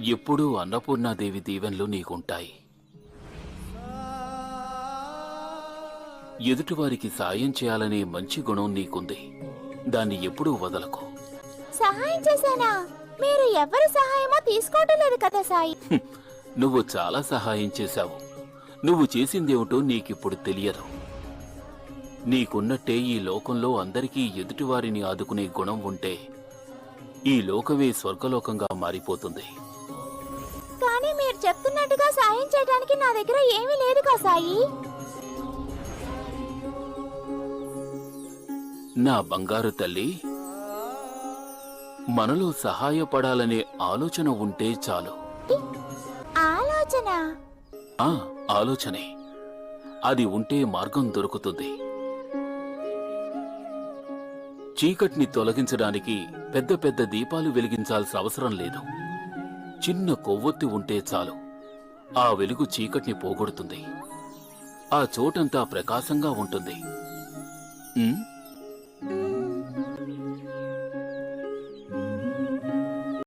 ఎప్పుడూ అన్నపూర్ణాదేవి దీవెనలు నీకుంటాయి. ఎదుటివారికి సాయం చేయాలనే మంచి గుణం నీకుంది. దాన్ని ఎప్పుడూ వదలకు. సహాయం చేశానా? మీరు ఎవరి సహాయమో తీసుకోవటం లేదు కదా సాయి. నువ్వు చాలా సహాయం చేశావు. నువ్వు చేసిందేమిటో నీకిప్పుడు తెలియదు. నీకున్నట్టే ఈ లోకంలో అందరికీ ఎదుటివారిని ఆదుకునే గుణం ఉంటే ఈ లోకమే స్వర్గలోకంగా మారిపోతుంది. మీరు చెప్తున్నట్టుగా సాయం చేయడానికి నా దగ్గర ఏమీ లేదు కదా సాయి. నా బంగారు తల్లి మనలో సహాయపడాలనే ఆలోచన ఉంటే చాలు. ఆలోచన? ఆ ఆలోచనే. అది ఉంటే మార్గం దొరుకుతుంది. చీకటిని తొలగించడానికి పెద్ద పెద్ద దీపాలు వెలిగించాల్సిన అవసరం లేదు. చిన్న కొవ్వొత్తి ఉంటే చాలు. ఆ వెలుగు చీకటిని పోగొడుతుంది. ఆ చోటంతా ప్రకాశంగా ఉంటుంది.